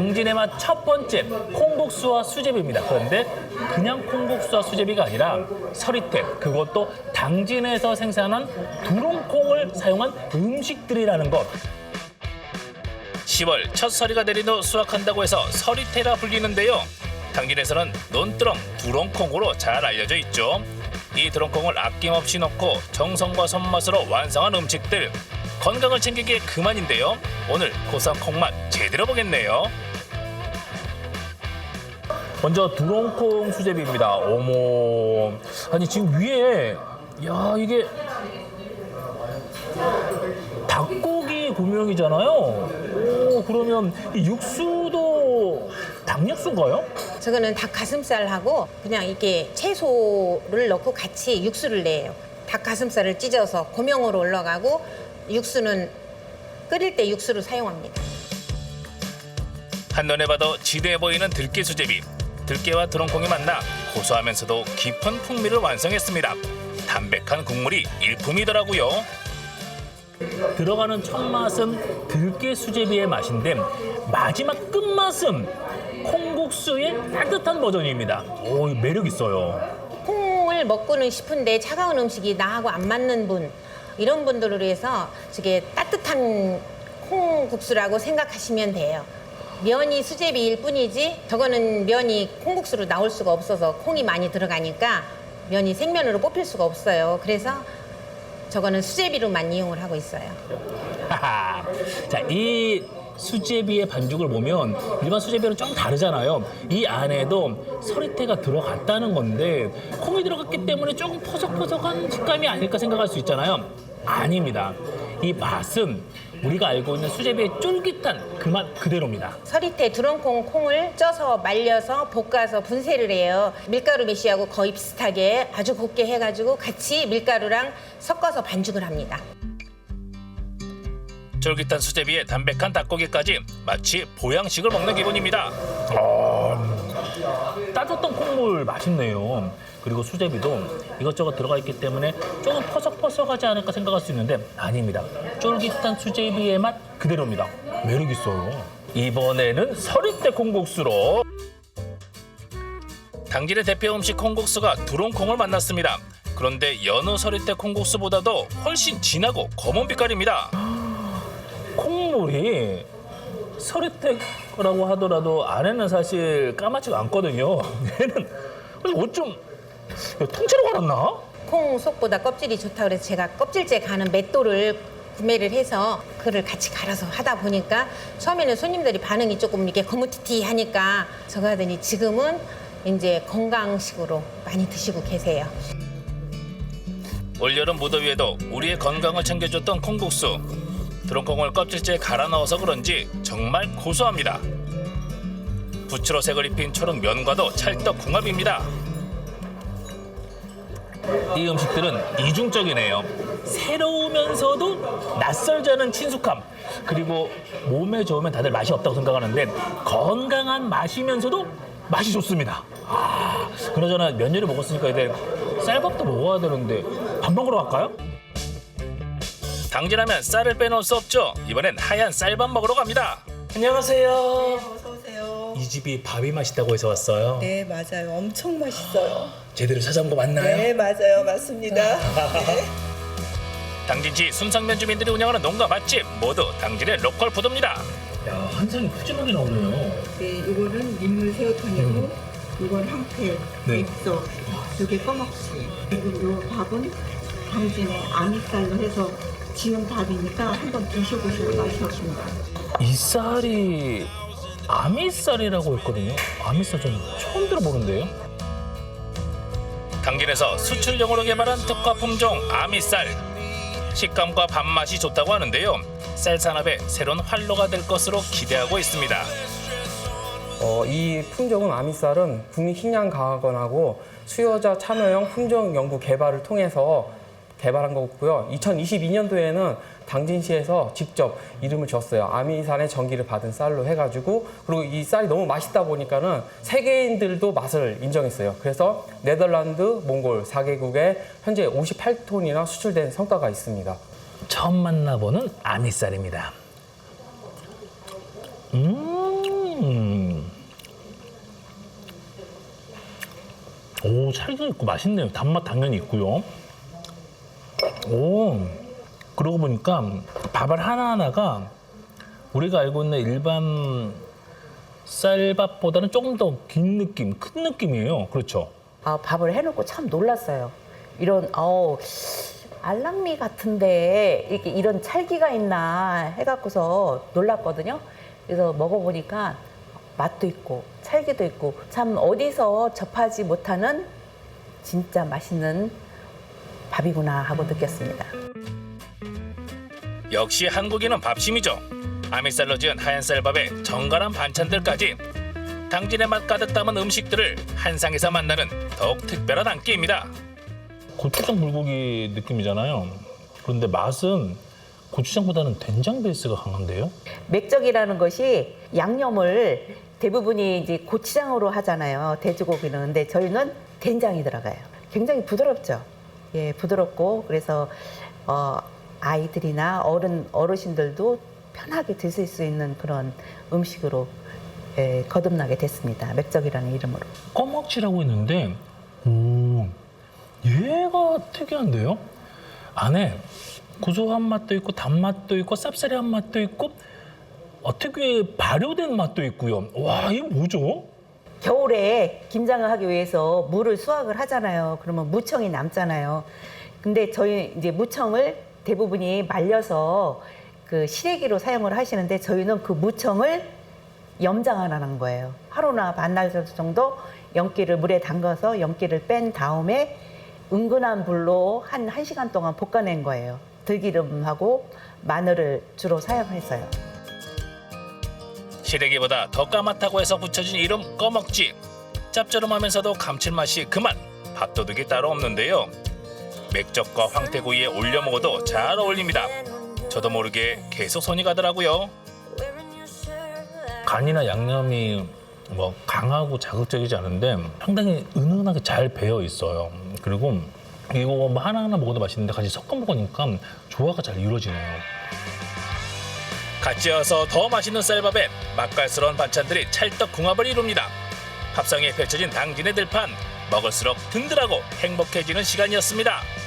당진의 맛 첫 번째 콩국수와 수제비입니다. 그런데 그냥 콩국수와 수제비가 아니라 서리태 그것도 당진에서 생산한 두롱콩을 사용한 음식들이라는 것. 10월 첫 서리가 내린 후 수확한다고 해서 서리태라 불리는데요. 당진에서는 논두렁, 두렁콩으로 잘 알려져 있죠. 이 두렁콩을 아낌없이 넣고 정성과 손맛으로 완성한 음식들. 건강을 챙기기에 그만인데요. 오늘 고소한 콩맛 제대로 보겠네요. 먼저 두렁콩 수제비입니다. 어머, 아니 지금 위에 야 이게 닭고기 고명이잖아요. 오, 그러면 이 육수도 닭육수인가요? 저거는 닭 가슴살하고 그냥 이게 채소를 넣고 같이 육수를 내요. 닭 가슴살을 찢어서 고명으로 올라가고 육수는 끓일 때 육수를 사용합니다. 한눈에 봐도 지대해 보이는 들깨 수제비. 들깨와 드렁콩이 만나 고소하면서도 깊은 풍미를 완성했습니다. 담백한 국물이 일품이더라고요. 들어가는 첫 맛은 들깨 수제비의 맛인데 마지막 끝맛은 콩국수의 따뜻한 버전입니다. 오, 매력 있어요. 콩을 먹고는 싶은데 차가운 음식이 나하고 안 맞는 분 이런 분들을 위해서 저게 따뜻한 콩국수라고 생각하시면 돼요. 면이 수제비일 뿐이지 저거는 면이 콩국수로 나올 수가 없어서 콩이 많이 들어가니까 면이 생면으로 뽑힐 수가 없어요. 그래서 저거는 수제비로만 이용을 하고 있어요. 자, 이 수제비의 반죽을 보면 일반 수제비랑 좀 다르잖아요. 이 안에도 서리태가 들어갔다는 건데 콩이 들어갔기 때문에 조금 퍼석퍼석한 식감이 아닐까 생각할 수 있잖아요. 아닙니다. 이 맛은 우리가 알고 있는 수제비의 쫄깃한 그 맛 그대로입니다. 서리태 두렁콩 콩을 쪄서 말려서 볶아서 분쇄를 해요. 밀가루 메시하고 거의 비슷하게 아주 곱게 해가지고 같이 밀가루랑 섞어서 반죽을 합니다. 쫄깃한 수제비에 담백한 닭고기까지 마치 보양식을 먹는 기분입니다. 아, 따뜻한 콩물 맛있네요. 그리고 수제비도 이것저것 들어가 있기 때문에 조금 퍼석퍼석하지 않을까 생각할 수 있는데 아닙니다. 쫄깃한 수제비의 맛 그대로입니다. 매력 있어요. 이번에는 서리대 콩국수로 당진의 대표 음식 콩국수가 두롱콩을 만났습니다. 그런데 연어 서리대 콩국수보다도 훨씬 진하고 검은 빛깔입니다. 콩물이 서리태라고 하더라도 안에는 사실 까맣지가 않거든요. 얘는 어쩜 통째로 갈았나? 콩 속보다 껍질이 좋다 그래서 제가 껍질째 가는 맷돌을 구매를 해서 그를 같이 갈아서 하다 보니까 처음에는 손님들이 반응이 조금 이렇게 거무튀튀 하니까 저거 하더니 지금은 이제 건강식으로 많이 드시고 계세요. 올여름 무더위에도 우리의 건강을 챙겨줬던 콩국수. 드론콩을 껍질째 갈아 넣어서 그런지 정말 고소합니다. 부추로 색을 입힌 초록 면과도 찰떡궁합입니다. 이 음식들은 이중적이네요. 새로우면서도 낯설지 않은 친숙함. 그리고 몸에 좋으면 다들 맛이 없다고 생각하는데 건강한 맛이면서도 맛이 좋습니다. 아, 그나저나 면 요리 먹었으니까 이제 쌀밥도 먹어야 되는데 밥 먹으러 갈까요? 당진하면 쌀을 빼놓을 수 없죠. 이번엔 하얀 쌀밥 먹으러 갑니다. 안녕하세요. 어서 오세요. 이 집이 밥이 맛있다고 해서 왔어요. 네, 맞아요. 엄청 맛있어요. 제대로 찾아온 거 맞나요? 네, 맞아요. 맞습니다. 네. 당진시 순상면 주민들이 운영하는 농가 맛집 모두 당진의 로컬 푸드입니다. 야, 한상이 푸짐하게 나오네요. 네, 이거는 민물 새우탕이고, 이건 황태, 네. 맥서, 이게 꺼먹지. 그리고 이 밥은 당진의 아미살로 해서 지은 밥이니까 한번 드셔보시고 맛이 없습니다. 이 쌀이 아미쌀이라고 했거든요. 아미쌀 전 처음 들어보는데요. 당진에서 수출용으로 개발한 특화 품종 아미쌀. 식감과 밥맛이 좋다고 하는데요. 쌀 산업의 새로운 활로가 될 것으로 기대하고 있습니다. 어, 이 품종은 아미쌀은 국립 식량과학원하고 수요자 참여형 품종 연구 개발을 통해서 개발한 거고요. 2022년도에는 당진시에서 직접 이름을 지었어요. 아미산의 전기를 받은 쌀로 해가지고 그리고 이 쌀이 너무 맛있다 보니까는 세계인들도 맛을 인정했어요. 그래서 네덜란드, 몽골 4개국에 현재 58톤이나 수출된 성과가 있습니다. 처음 만나보는 아미쌀입니다. 음. 오, 살도 있고 맛있네요. 단맛 당연히 있고요. 오, 그러고 보니까 밥알 하나하나가 우리가 알고 있는 일반 쌀밥보다는 조금 더 긴 느낌, 큰 느낌이에요. 그렇죠? 아, 밥을 해놓고 참 놀랐어요. 이런 어 알랑미 같은데 이렇게 이런 찰기가 있나 해갖고서 놀랐거든요. 그래서 먹어보니까 맛도 있고 찰기도 있고 참 어디서 접하지 못하는 진짜 맛있는 밥이구나 하고 느꼈습니다. 역시 한국인은 밥심이죠. 아미살로 지은 하얀 쌀밥에 정갈한 반찬들까지 당진의 맛 가득 담은 음식들을 한 상에서 만나는 더욱 특별한 한 끼입니다. 고추장 불고기 느낌이잖아요. 그런데 맛은 고추장보다는 된장 베이스가 강한데요? 맥적이라는 것이 양념을 대부분이 이제 고추장으로 하잖아요. 돼지고기는. 근데 저희는 된장이 들어가요. 굉장히 부드럽죠. 예, 부드럽고 그래서 어, 아이들이나 어른 어르신들도 편하게 드실 수 있는 그런 음식으로 예, 거듭나게 됐습니다. 맥적이라는 이름으로. 꺼먹지라고 했는데 오 얘가 특이한데요? 안에 고소한 맛도 있고 단맛도 있고 쌉싸리한 맛도 있고 어, 특유의 발효된 맛도 있고요. 와 이게 뭐죠? 겨울에 김장을 하기 위해서 물을 수확을 하잖아요. 그러면 무청이 남잖아요. 근데 저희 이제 무청을 대부분이 말려서 그 시래기로 사용을 하시는데 저희는 그 무청을 염장을 하는 거예요. 하루나 반날 정도 연기를 물에 담가서 연기를 뺀 다음에 은근한 불로 한 1시간 동안 볶아낸 거예요. 들기름하고 마늘을 주로 사용해서요. 시래기보다 더 까맣다고 해서 붙여진 이름 꺼먹지. 짭조름하면서도 감칠맛이 그만. 밥도둑이 따로 없는데요. 맥적과 황태구이에 올려 먹어도 잘 어울립니다. 저도 모르게 계속 손이 가더라고요. 간이나 양념이 뭐 강하고 자극적이지 않은데 상당히 은은하게 잘 배어 있어요. 그리고 이거 뭐 하나하나 먹어도 맛있는데 같이 섞어 먹으니까 조화가 잘 이루어지네요. 같이 어서 더 맛있는 쌀밥에 맛깔스러운 반찬들이 찰떡 궁합을 이룹니다. 밥상에 펼쳐진 당진의 들판 먹을수록 든든하고 행복해지는 시간이었습니다.